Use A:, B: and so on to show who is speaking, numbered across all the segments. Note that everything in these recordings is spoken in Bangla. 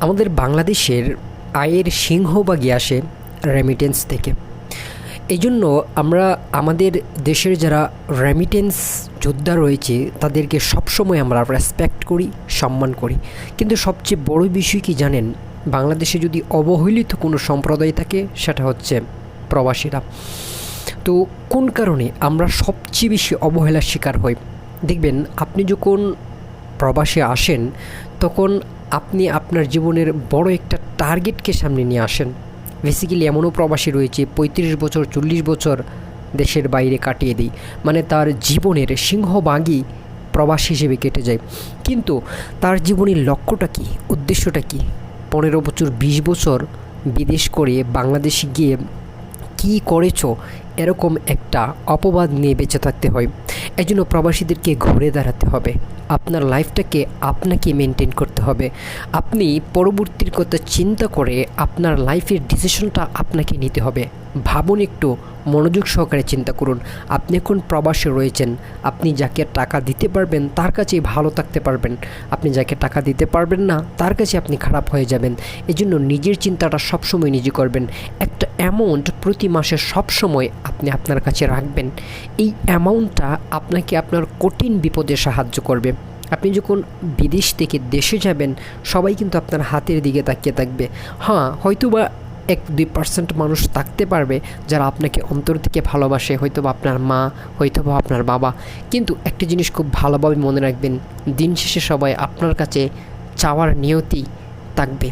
A: আমাদের বাংলাদেশের আয়ের সিংহভাগই আসে রেমিটেন্স থেকে। এই জন্য আমরা আমাদের দেশের যারা রেমিটেন্স যোদ্ধা রয়েছে, তাদেরকে সবসময় আমরা রেসপেক্ট করি, সম্মান করি। কিন্তু সবচেয়ে বড় বিষয় কি জানেন? বাংলাদেশে যদি অবহেলিত কোনো সম্প্রদায় থাকে, সেটা হচ্ছে প্রবাসীরা। তো কোন কারণে আমরা সবচেয়ে বেশি অবহেলার শিকার হই? দেখবেন, আপনি যখন প্রবাসে আসেন তখন আপনি আপনার জীবনের বড় একটা টার্গেটকে সামনে নিয়ে আসেন। বেসিক্যালি এমনও প্রবাসী রয়েছে, পঁয়ত্রিশ বছর, চল্লিশ বছর দেশের বাইরে কাটিয়ে দিই। মানে তার জীবনের সিংহভাগই প্রবাস হিসেবে কেটে যায়। কিন্তু তার জীবনের লক্ষ্যটা কী, উদ্দেশ্যটা কী? পনেরো বছর, বিশ বছর বিদেশ করে বাংলাদেশে গিয়ে কী করেছ? এরকম একটা অপবাদ নিয়ে বেঁচে থাকতে হয়। এই জন্য প্রবাসীদেরকে ঘুরে দাঁড়াতে হবে। আপনার লাইফটাকে আপনাকে মেনটেন করতে হবে। আপনি পরবর্তীর কথা চিন্তা করে আপনার লাইফের ডিসিশনটা আপনাকে নিতে হবে। ভাবুন একটু, মনোযোগ সহকারে চিন্তা করুন। আপনি এখন প্রবাসে রয়েছেন, আপনি যাকে টাকা দিতে পারবেন তার কাছে ভালো থাকতে পারবেন। আপনি যাকে টাকা দিতে পারবেন না তার কাছে আপনি খারাপ হয়ে যাবেন। এজন্য নিজের চিন্তাটা সবসময় নিজে করবেন। একটা অ্যামাউন্ট প্রতি মাসে সবসময় আপনি আপনার কাছে রাখবেন। এই অ্যামাউন্টটা আপনাকে আপনার কঠিন বিপদে সাহায্য করবে। আপনি যখন বিদেশ থেকে দেশে যাবেন, সবাই কিন্তু আপনার হাতের দিকে তাকিয়ে থাকবে। হ্যাঁ হয়তো বা এক দুই পার্সেন্ট মানুষ থাকতে পারবে যারা আপনাকে অন্তর থেকে ভালোবাসে হয়তো বা আপনার মা হয়তো বা আপনার বাবা। কিন্তু একটি জিনিস খুব ভালোভাবে মনে রাখবেন, দিন শেষে সবাই আপনার কাছে চাওয়ার নিয়তি থাকবে।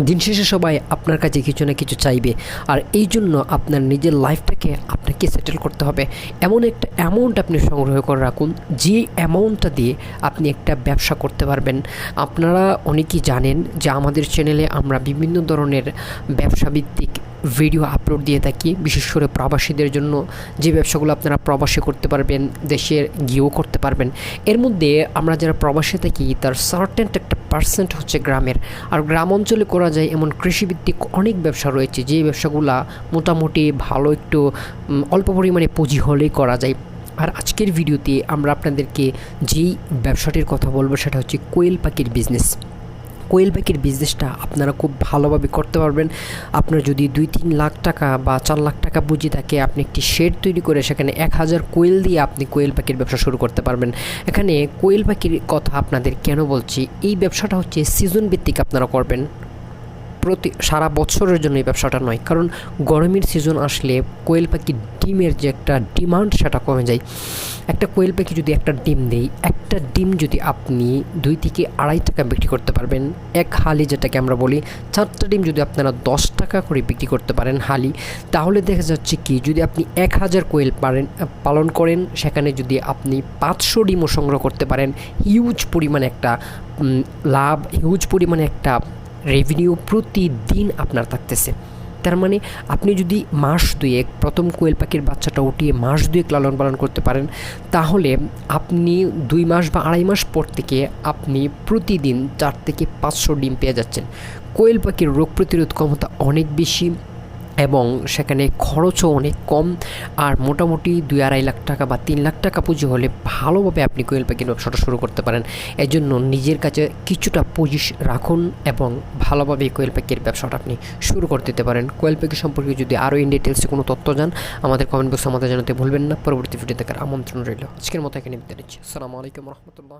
A: দিন শেষে সবাই আপনার কাছে কিছু না কিছু চাইবে। আর এই জন্য আপনার নিজের লাইফটাকে আপনাকে সেটেল করতে হবে। এমন একটা অ্যামাউন্ট আপনি সংগ্রহ করে রাখুন, যে অ্যামাউন্টটা দিয়ে আপনি একটা ব্যবসা করতে পারবেন। আপনারা অনেকেই জানেন যে আমাদের চ্যানেলে আমরা বিভিন্ন ধরনের ব্যবসাভিত্তিক ভিডিও আপলোড দিয়ে থাকি, বিশেষ করে প্রবাসীদের জন্য যে ব্যবসাগুলো আপনারা প্রবাসে করতে পারবেন দেশের গিয়েও করতে পারবেন। এর মধ্যে আমরা যারা প্রবাসে থাকি, তার সার্টেন্ট একটা পার্সেন্ট হচ্ছে গ্রামের। আর গ্রাম অঞ্চলে করা যায় এমন কৃষিভিত্তিক অনেক ব্যবসা রয়েছে, যে ব্যবসাগুলা মোটামুটি ভালো একটু অল্প পরিমাণে পুঁজি হলেই করা যায়। আর আজকের ভিডিওতে আমরা আপনাদেরকে যেই ব্যবসাটির কথা বলব, সেটা হচ্ছে কোয়েল পাখির বিজনেস কোয়েল পাখির বিজনেসটা আপনারা খুব ভালোভাবে করতে পারবেন। আপনার যদি দুই তিন লাখ টাকা বা চার লাখ টাকা পুঁজি থাকে, আপনি একটি শেড তৈরি করে সেখানে এক হাজার কোয়েল দিয়ে আপনি কোয়েল পাখির ব্যবসা শুরু করতে পারবেন। এখানে কোয়েল পাখির কথা আপনাদের কেন বলছি? এই ব্যবসাটা হচ্ছে সিজন ভিত্তিক আপনারা করবেন। প্রতি সারা বছরের জন্য এই ব্যবসাটা নয়। কারণ গরমের সিজন আসলে কোয়েল পাখির ডিমের যে একটা ডিমান্ড সেটা কমে যায়। একটা কোয়েল পাখি যদি একটা ডিম দেয়, একটা ডিম যদি আপনি দুই থেকে আড়াই টাকা বিক্রি করতে পারবেন। এক হালি যেটাকে আমরা বলি, চারটা ডিম যদি আপনারা দশ টাকা করে বিক্রি করতে পারেন হালি, তাহলে দেখা যাচ্ছে কি, যদি আপনি এক হাজার কোয়েল পারেন পালন করেন, সেখানে যদি আপনি পাঁচশো ডিমও সংগ্রহ করতে পারেন হিউজ পরিমাণে একটা লাভ হিউজ পরিমাণে একটা রেভিনিউ প্রতিদিন আপনার থাকতেছে। তার মানে আপনি যদি মাস দুয়েক প্রথম কোয়েল পাখির বাচ্চাটা উঠিয়ে মাস দুয়েক লালন পালন করতে পারেন, তাহলে আপনি দুই মাস বা আড়াই মাস পর থেকে আপনি প্রতিদিন চার থেকে পাঁচশো ডিম পেয়ে যাচ্ছেন। কোয়েল পাখির রোগ প্রতিরোধ ক্ষমতা অনেক বেশি এবং সেখানে খরচও অনেক কম আর মোটামুটি দুই আড়াই লাখ টাকা বা তিন লাখ টাকা পুঁজি হলে ভালোভাবে আপনি কোয়েল পাখির ব্যবসাটা শুরু করতে পারেন। এই জন্য নিজের কাছে কিছুটা পুঁজি রাখুন এবং ভালোভাবে কোয়েল পাখির ব্যবসাটা আপনি শুরু করে দিতে পারেন। কোয়েল পাখি সম্পর্কে যদি আরও ইন ডিটেলসে কোনো তথ্য যান আমাদের কমেন্ট বক্সে আমাদের জানাতে ভুলবেন না। পরবর্তী ভিডিও দেখার আমন্ত্রণ রইল। আজকের মতো এখানে বিদায় নিচ্ছি। আসসালামু আলাইকুম রহমতুল্লাহ